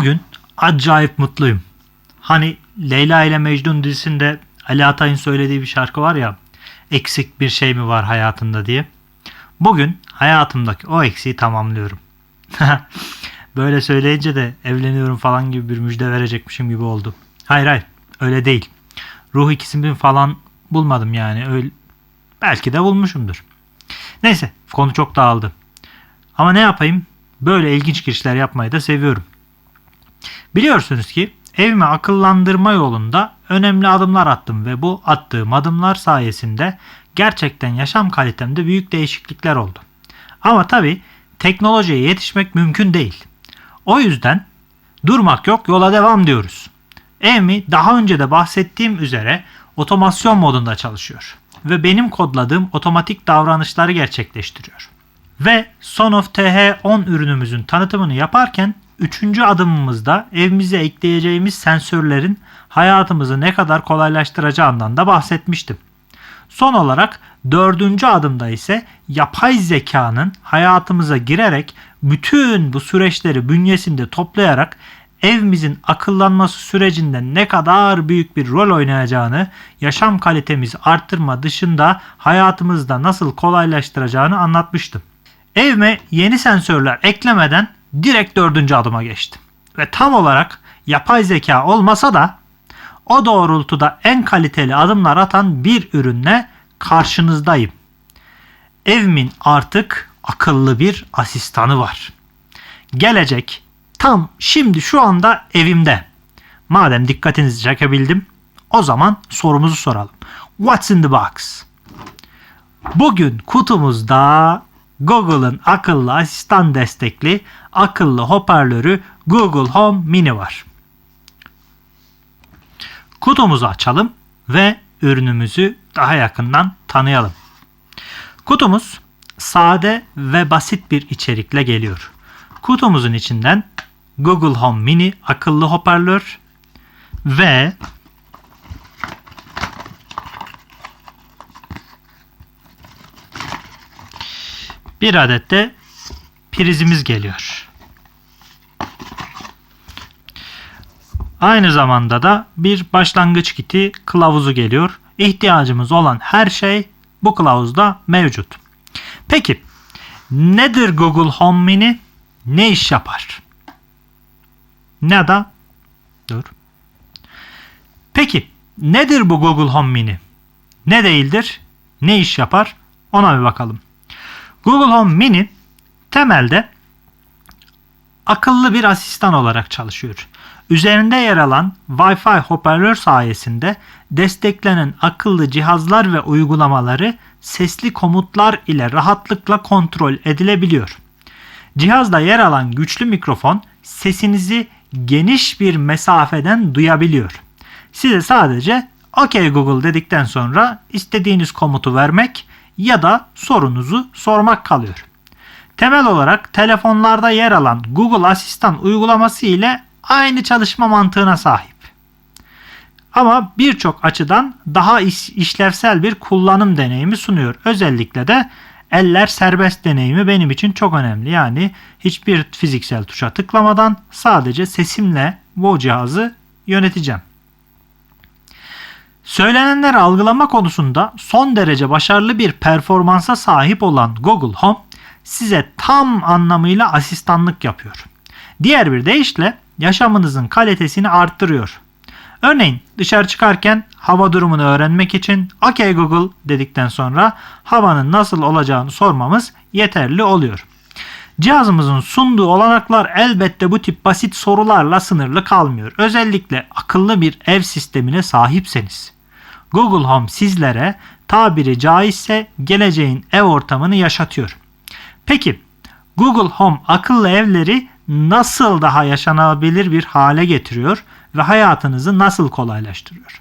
Bugün acayip mutluyum. Hani Leyla ile Mecnun dizisinde Ali Atay'ın söylediği bir şarkı var ya eksik bir şey mi var hayatında diye. Bugün hayatımdaki o eksiği tamamlıyorum. Böyle söyleyince de evleniyorum falan gibi bir müjde verecekmişim gibi oldu. Hayır hayır öyle değil. Ruh ikisini falan bulmadım yani. Öyle, belki de bulmuşumdur. Neyse konu çok dağıldı. Ama ne yapayım? Böyle ilginç girişler yapmayı da seviyorum. Biliyorsunuz ki evimi akıllandırma yolunda önemli adımlar attım ve bu attığım adımlar sayesinde gerçekten yaşam kalitemde büyük değişiklikler oldu. Ama tabi teknolojiye yetişmek mümkün değil. O yüzden durmak yok yola devam diyoruz. Evimi daha önce de bahsettiğim üzere otomasyon modunda çalışıyor ve benim kodladığım otomatik davranışları gerçekleştiriyor. Ve Son of TH10 ürünümüzün tanıtımını yaparken üçüncü adımımızda evimize ekleyeceğimiz sensörlerin hayatımızı ne kadar kolaylaştıracağından da bahsetmiştim. Son olarak dördüncü adımda ise yapay zekanın hayatımıza girerek bütün bu süreçleri bünyesinde toplayarak evimizin akıllanması sürecinde ne kadar büyük bir rol oynayacağını, yaşam kalitemizi arttırma dışında hayatımızda nasıl kolaylaştıracağını anlatmıştım. Evime yeni sensörler eklemeden direkt dördüncü adıma geçtim. Ve tam olarak yapay zeka olmasa da o doğrultuda en kaliteli adımlar atan bir ürünle karşınızdayım. Evimin artık akıllı bir asistanı var. Gelecek tam şimdi şu anda evimde. Madem dikkatinizi çekebildim o zaman sorumuzu soralım. What's in the box? Bugün kutumuzda Google'ın akıllı asistan destekli akıllı hoparlörü Google Home Mini var. Kutumuzu açalım ve ürünümüzü daha yakından tanıyalım. Kutumuz sade ve basit bir içerikle geliyor. Kutumuzun içinden Google Home Mini akıllı hoparlör ve bir adet de prizimiz geliyor. Aynı zamanda da bir başlangıç kiti kılavuzu geliyor. İhtiyacımız olan her şey bu kılavuzda mevcut. Peki nedir Google Home Mini? Ne iş yapar? Ne da? Dur. Peki nedir bu Google Home Mini? Ne değildir? Ne iş yapar? Ona bir bakalım. Google Home Mini temelde akıllı bir asistan olarak çalışıyor. Üzerinde yer alan Wi-Fi hoparlör sayesinde desteklenen akıllı cihazlar ve uygulamaları sesli komutlar ile rahatlıkla kontrol edilebiliyor. Cihazda yer alan güçlü mikrofon sesinizi geniş bir mesafeden duyabiliyor. Size sadece OK Google dedikten sonra istediğiniz komutu vermek ya da sorunuzu sormak kalıyor. Temel olarak telefonlarda yer alan Google Asistan uygulaması ile aynı çalışma mantığına sahip. Ama birçok açıdan daha iş, işlevsel bir kullanım deneyimi sunuyor. Özellikle de eller serbest deneyimi benim için çok önemli. Yani hiçbir fiziksel tuşa tıklamadan sadece sesimle bu cihazı yöneteceğim. Söylenenleri algılama konusunda son derece başarılı bir performansa sahip olan Google Home size tam anlamıyla asistanlık yapıyor. Diğer bir deyişle yaşamınızın kalitesini arttırıyor. Örneğin dışarı çıkarken hava durumunu öğrenmek için OK Google dedikten sonra havanın nasıl olacağını sormamız yeterli oluyor. Cihazımızın sunduğu olanaklar elbette bu tip basit sorularla sınırlı kalmıyor. Özellikle akıllı bir ev sistemine sahipseniz. Google Home sizlere tabiri caizse geleceğin ev ortamını yaşatıyor. Peki Google Home akıllı evleri nasıl daha yaşanabilir bir hale getiriyor ve hayatınızı nasıl kolaylaştırıyor?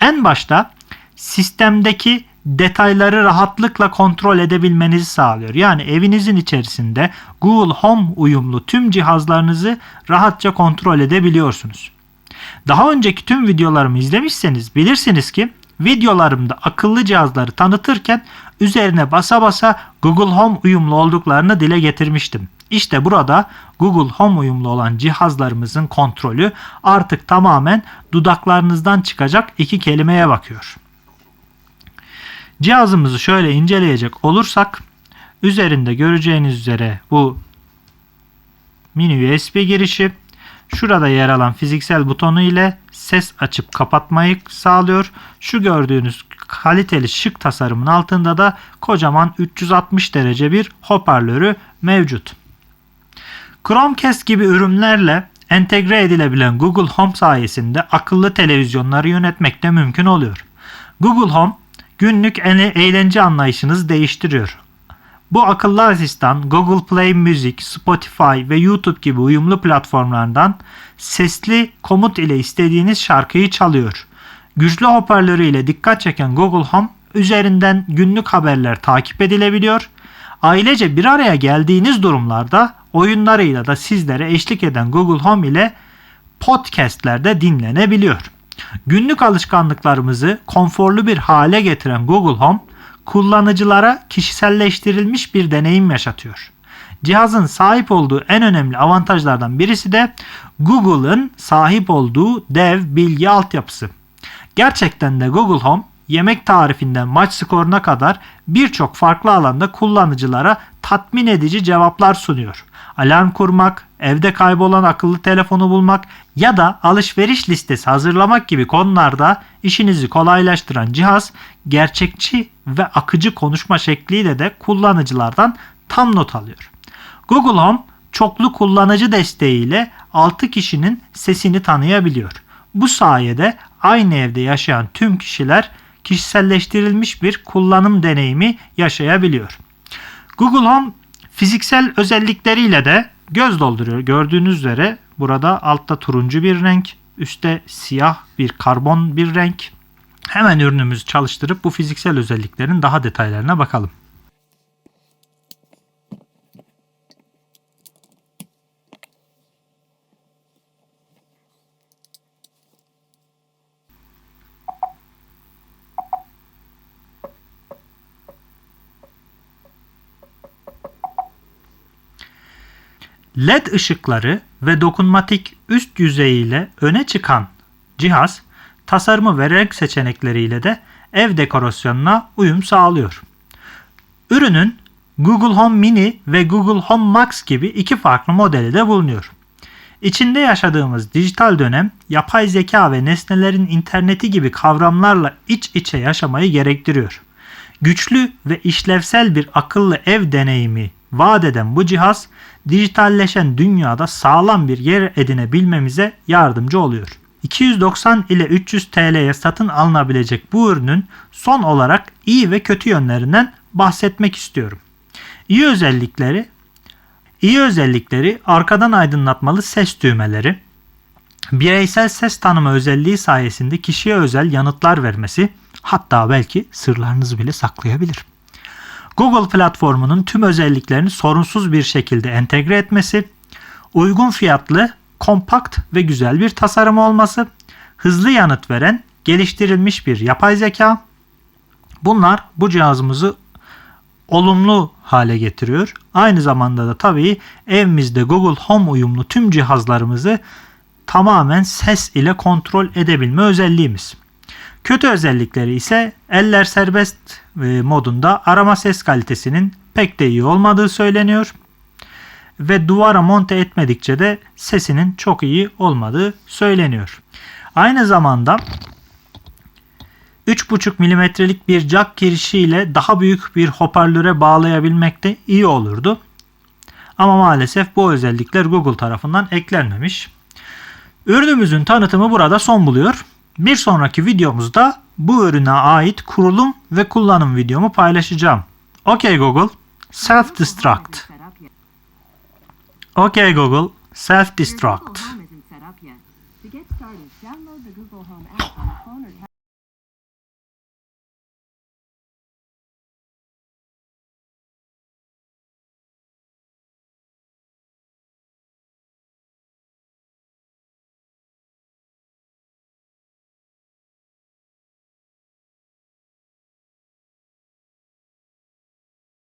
En başta sistemdeki detayları rahatlıkla kontrol edebilmenizi sağlıyor. Yani evinizin içerisinde Google Home uyumlu tüm cihazlarınızı rahatça kontrol edebiliyorsunuz. Daha önceki tüm videolarımı izlemişseniz bilirsiniz ki videolarımda akıllı cihazları tanıtırken üzerine basa basa Google Home uyumlu olduklarını dile getirmiştim. İşte burada Google Home uyumlu olan cihazlarımızın kontrolü artık tamamen dudaklarınızdan çıkacak iki kelimeye bakıyor. Cihazımızı şöyle inceleyecek olursak üzerinde göreceğiniz üzere bu mini USB girişi şurada yer alan fiziksel butonu ile ses açıp kapatmayı sağlıyor. Şu gördüğünüz kaliteli şık tasarımın altında da kocaman 360 derece bir hoparlörü mevcut. Chromecast gibi ürünlerle entegre edilebilen Google Home sayesinde akıllı televizyonları yönetmek de mümkün oluyor. Google Home günlük eğlence anlayışınızı değiştiriyor. Bu akıllı asistan Google Play Music, Spotify ve YouTube gibi uyumlu platformlardan sesli komut ile istediğiniz şarkıyı çalıyor. Güçlü hoparlörü ile dikkat çeken Google Home üzerinden günlük haberler takip edilebiliyor. Ailece bir araya geldiğiniz durumlarda oyunlarıyla da sizlere eşlik eden Google Home ile podcastlerde dinlenebiliyor. Günlük alışkanlıklarımızı konforlu bir hale getiren Google Home kullanıcılara kişiselleştirilmiş bir deneyim yaşatıyor. Cihazın sahip olduğu en önemli avantajlardan birisi de Google'ın sahip olduğu dev bilgi altyapısı. Gerçekten de Google Home yemek tarifinden maç skoruna kadar birçok farklı alanda kullanıcılara tatmin edici cevaplar sunuyor. Alarm kurmak, evde kaybolan akıllı telefonu bulmak ya da alışveriş listesi hazırlamak gibi konularda işinizi kolaylaştıran cihaz gerçekçi ve akıcı konuşma şekliyle de kullanıcılardan tam not alıyor. Google Home çoklu kullanıcı desteğiyle 6 kişinin sesini tanıyabiliyor. Bu sayede aynı evde yaşayan tüm kişiler kişiselleştirilmiş bir kullanım deneyimi yaşayabiliyor. Google Home fiziksel özellikleriyle de göz dolduruyor. Gördüğünüz üzere burada altta turuncu bir renk, üstte siyah bir karbon bir renk. Hemen ürünümüzü çalıştırıp bu fiziksel özelliklerin daha detaylarına bakalım. LED ışıkları ve dokunmatik üst yüzeyiyle öne çıkan cihaz tasarımı ve renk seçenekleriyle de ev dekorasyonuna uyum sağlıyor. Ürünün Google Home Mini ve Google Home Max gibi iki farklı modeli de bulunuyor. İçinde yaşadığımız dijital dönem yapay zeka ve nesnelerin interneti gibi kavramlarla iç içe yaşamayı gerektiriyor. Güçlü ve işlevsel bir akıllı ev deneyimi vaat eden bu cihaz dijitalleşen dünyada sağlam bir yer edinebilmemize yardımcı oluyor. 290 ile 300 TL'ye satın alınabilecek bu ürünün son olarak iyi ve kötü yönlerinden bahsetmek istiyorum. İyi özellikleri İyi özellikleri arkadan aydınlatmalı ses düğmeleri, bireysel ses tanıma özelliği sayesinde kişiye özel yanıtlar vermesi, hatta belki sırlarınızı bile saklayabilir. Google platformunun tüm özelliklerini sorunsuz bir şekilde entegre etmesi, uygun fiyatlı, kompakt ve güzel bir tasarım olması, hızlı yanıt veren geliştirilmiş bir yapay zeka. Bunlar bu cihazımızı olumlu hale getiriyor. Aynı zamanda da tabii evimizde Google Home uyumlu tüm cihazlarımızı tamamen ses ile kontrol edebilme özelliğimiz. Kötü özellikleri ise eller serbest modunda arama ses kalitesinin pek de iyi olmadığı söyleniyor. Ve duvara monte etmedikçe de sesinin çok iyi olmadığı söyleniyor. Aynı zamanda 3,5 milimetrelik bir jack girişiyle daha büyük bir hoparlöre bağlayabilmek de iyi olurdu. Ama maalesef bu özellikler Google tarafından eklenmemiş. Ürünümüzün tanıtımı burada son buluyor. Bir sonraki videomuzda bu ürüne ait kurulum ve kullanım videomu paylaşacağım. OK Google, self destruct. OK Google, self destruct.